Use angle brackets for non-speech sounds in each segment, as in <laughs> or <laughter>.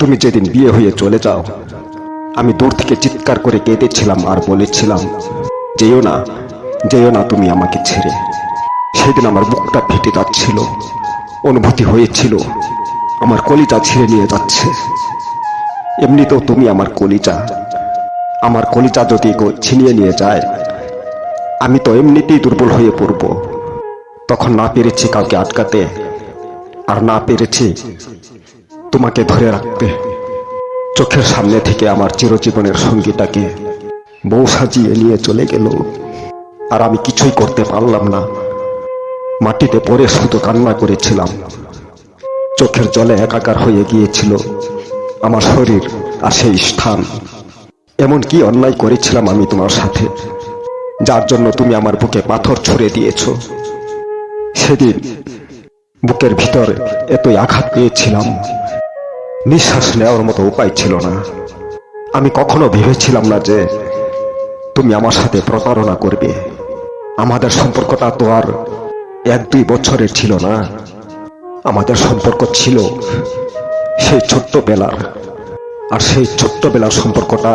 তুমি যেদিন বিয়ে হয়ে চলে যাও, আমি দূর থেকে চিৎকার করে কেঁদেছিলাম আর বলেছিলাম, যেও না যেও না তুমি আমাকে ছেড়ে। সেদিন আমার বুকটা ফেটে যাচ্ছিল, অনুভূতি হয়েছিল, আমার কলিজা ছিঁড়ে নিয়ে যাচ্ছে। এমনিতেও তুমি আমার কলিজা আমার কলিজা যদি ছিনিয়ে নিয়ে যায়, আমি তো এমনিতেই দুর্বল হয়ে পড়ব। তখন না পেরেছি কাউকে আটকাতে, আর না পেরেছি তোমাকে ধরে রাখতে চোখের সামনে থেকে আমার চিরজীবনের সঙ্গীটাকে বউ সাজিয়ে নিয়ে চলে গেল। আর আমি কিছুই করতে পারলাম না। মাটিতে পড়ে শুধু কান্না করেছিলাম। চোখের জলে একাকার হয়ে গিয়েছিল আমার শরীর আর সেই স্থান। এমন কি অন্যায় করেছিলাম আমি তোমার সাথে, যার জন্য তুমি আমার বুকে পাথর ছুঁড়ে দিয়েছ। সেদিন বুকের ভিতরে এতই আঘাত পেয়েছিলাম। নিঃশ্বাস নেওয়ার মতো উপায় ছিল না। আমি কখনো ভেবেছিলাম না যে তুমি আমার সাথে প্রতারণা করবে। আমাদের সম্পর্কটা তো আর এক দুই বছরের ছিল না। আমাদের সম্পর্ক ছিল সেই ছোট্ট বেলার আর সেই ছোট্ট বেলার সম্পর্কটা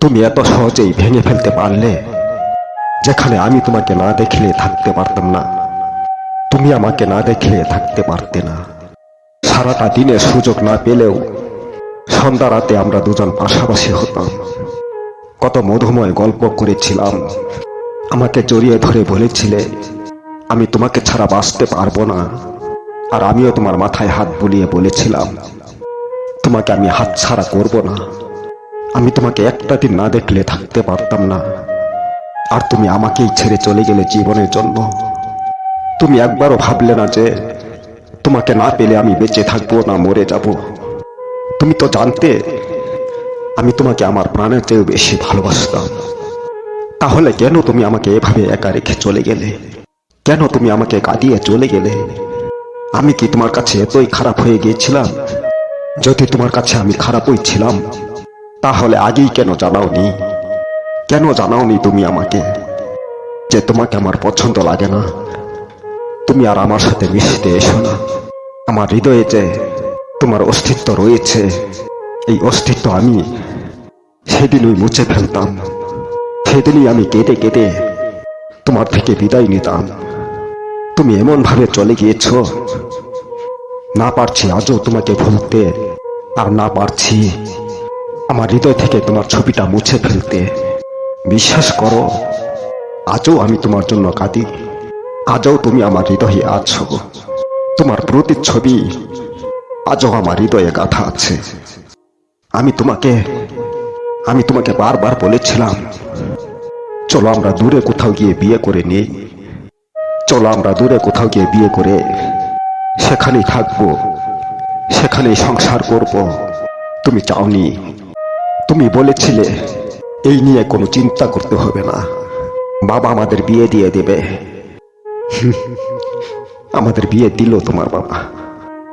তুমি এত সহজেই ভেঙে ফেলতে পারলে, যেখানে আমি তোমাকে না দেখলে থাকতে পারতাম না। তুমি আমাকে না দেখলে থাকতে পারতে না। সারাটা দিনে সুযোগ না পেলেও সন্ধ্যা রাতে আমরা দুজন পাশাপাশি হতাম। কত মধুময় গল্প করেছিলাম। আমাকে জড়িয়ে ধরে বলেছিলে, আমি তোমাকে ছাড়া বাঁচতে পারব না। আর আমিও তোমার মাথায় হাত বুলিয়ে বলেছিলাম, তোমাকে আমি হাত ছাড়া করব না। আমি তোমাকে একটা দিন না দেখলে থাকতে পারতাম না। আর তুমি আমাকেই ছেড়ে চলে গেলে জীবনের জন্য। তুমি একবারও ভাবলে না যে তোমাকে না পেলে আমি বেঁচে থাকব না, মরে যাব। তুমি তো জানতে, আমি তোমাকে আমার প্রাণের চেয়েও বেশি ভালোবাসতাম। তাহলে কেন তুমি আমাকে এভাবে একা রেখে চলে গেলে? কেন তুমি আমাকে কাঁদিয়ে চলে গেলে? আমি কি তোমার কাছে এতই খারাপ হয়ে গিয়েছিলাম? যদি তোমার কাছে আমি খারাপই ছিলাম, তাহলে আগেই কেন জানাওনি? কেন জানাওনি তুমি আমাকে যে তোমাকে আমার পছন্দ লাগে না? তুমি আর আমার সাথে মিশতে এসো না। আমার হৃদয়ে যে তোমার অস্তিত্ব রয়েছে, এই অস্তিত্ব আমি সেদিনই মুছে ফেলতাম। সেদিনই আমি কেঁদে কেঁদে তোমার থেকে বিদায় নিতাম। তুমি এমন ভাবে চলে গিয়েছ, না পারছি আজও তোমাকে ভুলতে আর না পারছি আমার হৃদয় থেকে তোমার ছবিটা মুছে ফেলতে। বিশ্বাস করো, আজও আমি তোমার জন্য কাঁদি। আজও তুমি আমার হৃদয়ে আছো। তোমার প্রতিচ্ছবি আজও আমার হৃদয়ে গাথা আছে। আমি তোমাকে আমি তোমাকে বারবার বলেছিলাম, চলো আমরা দূরে কোথাও গিয়ে বিয়ে করে নেই। চলো আমরা দূরে কোথাও গিয়ে বিয়ে করে সেখানেই থাকব, সেখানেই সংসার করব। তুমি চাওনি, তুমি বলেছিলে, এই নিয়ে কোনো চিন্তা করতে হবে না। বাবা আমাদের বিয়ে দিয়ে দেবে। <laughs> আমাদের বিয়ে দিল তোমার বাবা।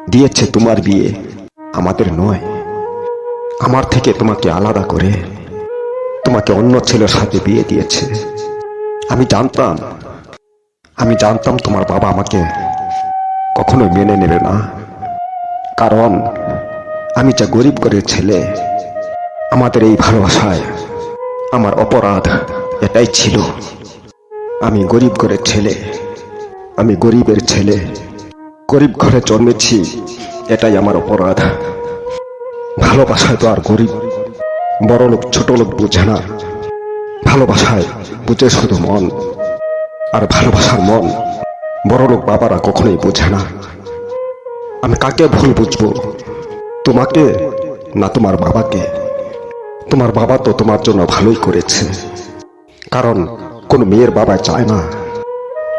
দিয়েছে তোমার বিয়ে, আমাদের নয়। আমার থেকে তোমাকে আলাদা করে তোমাকে অন্য ছেলের সাথে বিয়ে দিয়েছে। আমি জানতাম আমি জানতাম তোমার বাবা আমাকে কখনোই মেনে নেবে না। কারণ, আমি যা গরিব করে ছেলে, আমাদের এই ভালোবাসায় আমার অপরাধ এটাই ছিল। আমি গরিব ঘরের ছেলে। আমি গরিবের ছেলে। গরিব ঘরে জন্মেছি, এটাই আমার অপরাধ। ভালোবাসায় তো আর গরিব বড় লোক ছোট লোক বুঝে না। ভালোবাসায় বুঝে শুধু মন, আর ভালোবাসার মন বড় লোক বাবারা কখনোই বোঝে না। আমি কাকে ভুল বুঝব? তোমাকে না তোমার বাবাকে? তোমার বাবা তো তোমার জন্য ভালোই করেছে। কারণ কোনো মেয়ের বাবা চায় না।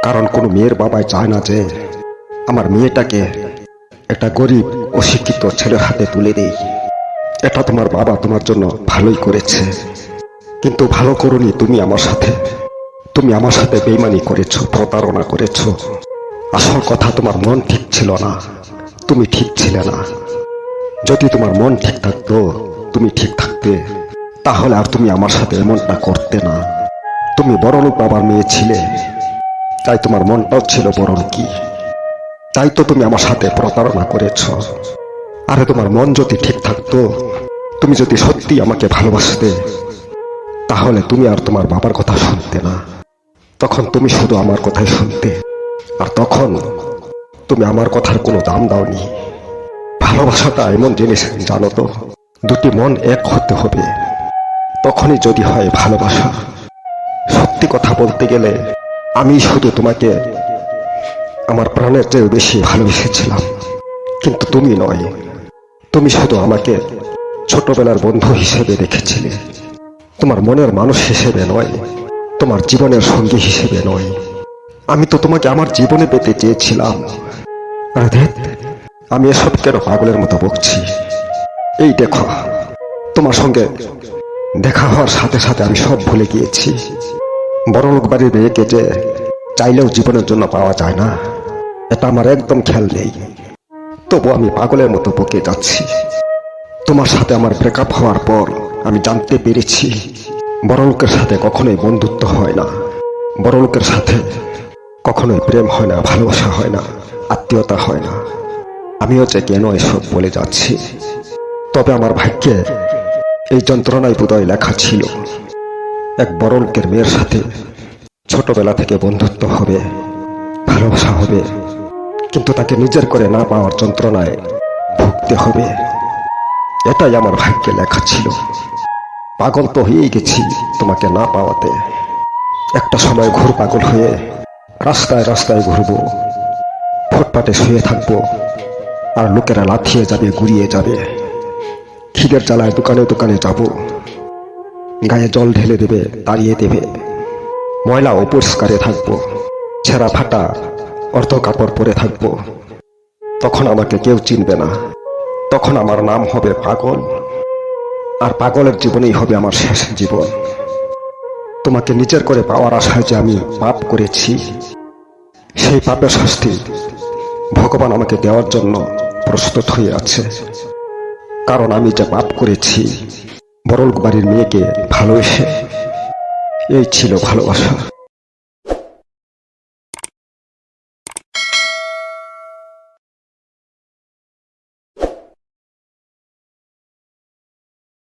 কারণ কোনো মেয়ের বাবাই চায় না যে আমার মেয়েটাকে একটা গরিব অশিক্ষিত ছেলের হাতে তুলে দেই। এটা তোমার বাবা তোমার জন্য ভালোই করেছে। কিন্তু ভালো করনি তুমি আমার সাথে। তুমি আমার সাথে বেইমানি করেছ, প্রতারণা করেছ। আসল কথা তোমার মন ঠিক ছিল না। তুমি ঠিক ছিলে না। যদি তোমার মন ঠিক থাকতো, তুমি ঠিক থাকতে, তাহলে আর তুমি আমার সাথে এমনটা করতে না। তুমি বড়লোক বাবার মেয়ে ছিলে। তাই তোমার মনটাও ছিল বড় কি? তাই তো তুমি আমার সাথে প্রতারণা করেছ। আরে তোমার মন যদি ঠিক থাকতো, তুমি যদি সত্যি আমাকে ভালোবাসতে, তাহলে তুমি আর তোমার বাবার কথা শুনতে না। তখন তুমি শুধু আমার কথাই শুনতে, আর তখন তুমি আমার কথার কোনো দাম দাওনি। ভালোবাসাটা এমন জিনিস, জানো তো, দুটি মন এক হতে হবে। তখনই যদি হয় ভালোবাসা। সত্যি কথা বলতে গেলে আমি শুধু তোমাকে আমার প্রাণের চেয়ে বেশি ভালোবেসেছিলাম। কিন্তু তুমি নয়, তুমি শুধু আমাকে ছোটবেলার বন্ধু হিসেবে দেখেছিলে তোমার মনের মানুষ হিসেবে নয়, তোমার জীবনের সঙ্গী হিসেবে নয়। আমি তো তোমাকে আমার জীবনে পেতে চেয়েছিলাম। আমি এসব কেন পাগলের মতো বকছি? এই দেখো, তোমার সঙ্গে দেখা হওয়ার সাথে সাথে আমি সব ভুলে গিয়েছি। বড়লোক বাড়ির মেয়েকে যে চাইলেও জীবনের জন্য পাওয়া যায় না। এটা আমার একদম খেয়াল নেই। তবু আমি পাগলের মতো বকে যাচ্ছি। তোমার সাথে আমার ব্রেকআপ হওয়ার পর আমি জানতে পেরেছি বড়লোকের সাথে কখনোই বন্ধুত্ব হয় না। বড়লোকের সাথে কখনোই প্রেম হয় না, ভালোবাসা হয় না, আত্মীয়তা হয় না। আমিও যে কেন এসব বলে যাচ্ছি, তবে আমার ভাগ্যে এই যন্ত্রণায় বোধহয় লেখা ছিল। এক বড় লোকের মেয়ের সাথে ছোটবেলা থেকে বন্ধুত্ব হবে, ভালোবাসা হবে। কিন্তু তাকে নিজের করে না পাওয়ার যন্ত্রণায় ভুগতে হবে। এটাই আমার ভাগ্যে লেখা ছিল। পাগল তো হয়েই গেছি তোমাকে না পাওয়াতে। একটা সময় ঘুর পাগল হয়ে রাস্তায় রাস্তায় ঘুরবো, ফুটপাতে শুয়ে থাকব, আর লোকেরা লাথিয়ে যাবে, গুড়িয়ে যাবে। খিদের জ্বালায় দোকানে দোকানে যাব। গায়ে জল ঢেলে দেবে তাড়িয়ে দেবে। ময়লা অপরিষ্কারে থাকব। ছেঁড়া ফাটা অর্ধ কাপড় পরে থাকব। তখন আমাকে কেউ চিনবে না। তখন আমার নাম হবে পাগল। আর পাগলের জীবনেই হবে আমার শেষ জীবন। তোমাকে নিজের করে পাওয়ার আশায় যে আমি পাপ করেছি, সেই পাপের শাস্তি ভগবান আমাকে দেওয়ার জন্য প্রস্তুত হয়ে আছে। কারণ আমি যে পাপ করেছি বড়লোক বাড়ির মেয়েকে ভালোবেসে। এই ছিল ভালোবাসা।